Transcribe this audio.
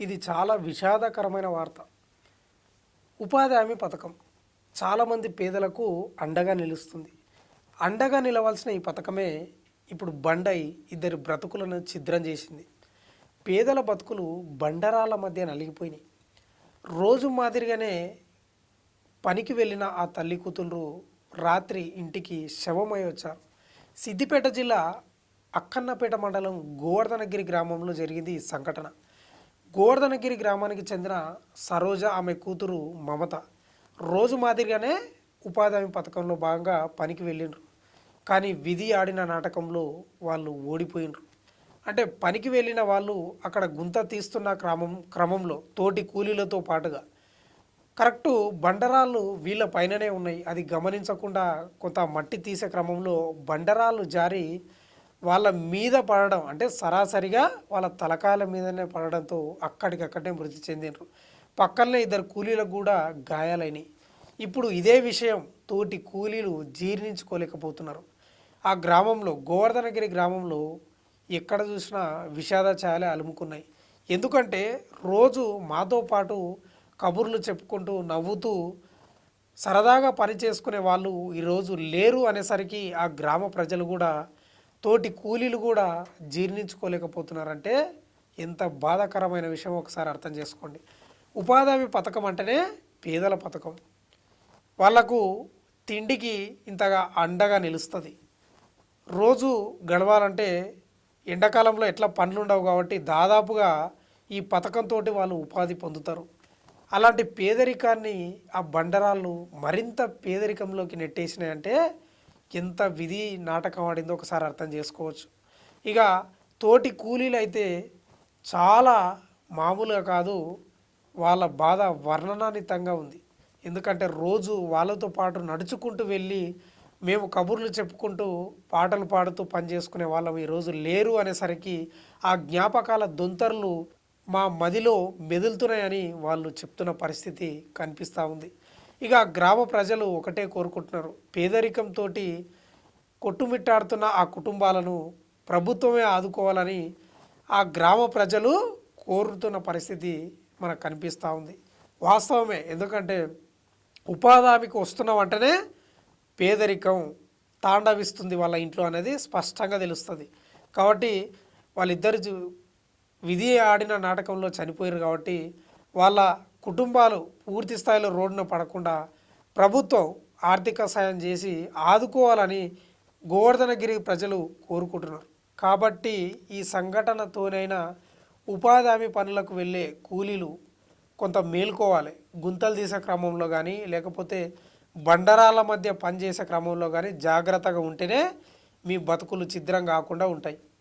ఇది చాలా విషాదకరమైన వార్త. ఉపాధి హామీ పథకం. చాలామంది పేదలకు అండగా నిలుస్తుంది. అండగా నిలవాల్సిన ఈ పథకమే ఇప్పుడు బండై ఇద్దరు బ్రతుకులను ఛిద్రం చేసింది. పేదల బతుకులు బండరాల మధ్య నలిగిపోయినాయి. రోజు మాదిరిగానే పనికి వెళ్ళిన ఆ తల్లి కూతుళ్ళు రాత్రి ఇంటికి శవమై వచ్చారు. సిద్దిపేట జిల్లా అక్కన్నపేట మండలం గోవర్ధనగిరి గ్రామంలో జరిగింది ఈ సంఘటన. గోవర్ధనగిరి గ్రామానికి చెందిన సరోజ ఆమె కూతురు మమత రోజు మాదిరిగానే ఉపాధి హామీ పథకంలో భాగంగా పనికి వెళ్ళిండ్రు. కానీ విధి ఆడిన నాటకంలో వాళ్ళు ఓడిపోయినరు అంటే పనికి వెళ్ళిన వాళ్ళు అక్కడ గుంత తీస్తున్న క్రమం క్రమంలో తోటి కూలీలతో పాటుగా. కరెక్టు బండరాళ్ళు వీళ్ళ పైననే ఉన్నాయి. అది గమనించకుండా కొంత మట్టి తీసే క్రమంలో బండరాళ్ళు జారి వాళ్ళ మీద పడడం అంటే సరాసరిగా వాళ్ళ తలకాయల మీదనే పడడంతో అక్కడికక్కడే మృతి చెందినరు పక్కనే ఇద్దరు కూలీలకు కూడా గాయాలైనవి ఇప్పుడు ఇదే విషయం తోటి కూలీలు జీర్ణించుకోలేకపోతున్నారు. ఆ గ్రామంలో గోవర్ధనగిరి గ్రామంలో ఎక్కడ చూసినా విషాద ఛాయలే అలుముకున్నాయి. ఎందుకంటే రోజు మాతో పాటు కబుర్లు చెప్పుకుంటూ నవ్వుతూ సరదాగా పని చేసుకునే వాళ్ళు ఈరోజు లేరు అనేసరికి ఆ గ్రామ ప్రజలు కూడా తోటి కూలీలు కూడా జీర్ణించుకోలేకపోతున్నారంటే ఎంత బాధాకరమైన విషయం ఒకసారి అర్థం చేసుకోండి. ఉపాధి హామీ పథకం అంటేనే పేదల పథకం. వాళ్ళకు తిండికి ఇంతగా అండగా నిలుస్తుంది. రోజు గడవాలంటే ఎండాకాలంలో ఎట్లా పనులు ఉండవు కాబట్టి దాదాపుగా ఈ పథకంతో వాళ్ళు ఉపాధి పొందుతారు. అలాంటి పేదరికాన్ని ఆ బండరాళ్ళు మరింత పేదరికంలోకి నెట్టేసినాయంటే ఎంత విధి నాటకం ఆడిందో ఒకసారి అర్థం చేసుకోవచ్చు. ఇక తోటి కూలీలు అయితే చాలా మామూలుగా కాదు వాళ్ళ బాధ వర్ణనానితంగా ఉంది. ఎందుకంటే రోజు వాళ్ళతో పాటు నడుచుకుంటూ వెళ్ళి మేము కబుర్లు చెప్పుకుంటూ పాటలు పాడుతూ పని చేసుకునే వాళ్ళం ఈరోజు లేరు అనేసరికి ఆ జ్ఞాపకాల దొంతర్లు మా మదిలో మెదులుతున్నాయని వాళ్ళు చెప్తున్న పరిస్థితి కనిపిస్తూ ఉంది. ఇక గ్రామ ప్రజలు ఒకటే కోరుకుంటున్నారు. పేదరికంతో కొట్టుమిట్టాడుతున్న ఆ కుటుంబాలను ప్రభుత్వమే ఆదుకోవాలని ఆ గ్రామ ప్రజలు కోరుతున్న పరిస్థితి మనకు కనిపిస్తూ ఉంది. వాస్తవమే ఎందుకంటే ఉపాధి వస్తున్న వెంటనే పేదరికం తాండవిస్తుంది వాళ్ళ ఇంట్లో అనేది స్పష్టంగా తెలుస్తుంది. కాబట్టి వాళ్ళిద్దరు విధి ఆడిన నాటకంలో చనిపోయారు కాబట్టి వాళ్ళ కుటుంబాలు పూర్తి స్థాయిలో రోడ్డున పడకుండా ప్రభుత్వం ఆర్థిక సాయం చేసి ఆదుకోవాలని గోవర్ధనగిరి ప్రజలు కోరుకుంటున్నారు. కాబట్టి ఈ సంఘటనతోనైనా ఉపాధి హామీ పనులకు వెళ్ళే కూలీలు కొంత మేల్కోవాలి. గుంతలు తీసే క్రమంలో కానీ లేకపోతే బండరాల మధ్య పనిచేసే క్రమంలో కానీ జాగ్రత్తగా ఉంటేనే మీ బతుకులు ఛిద్రం కాకుండా ఉంటాయి.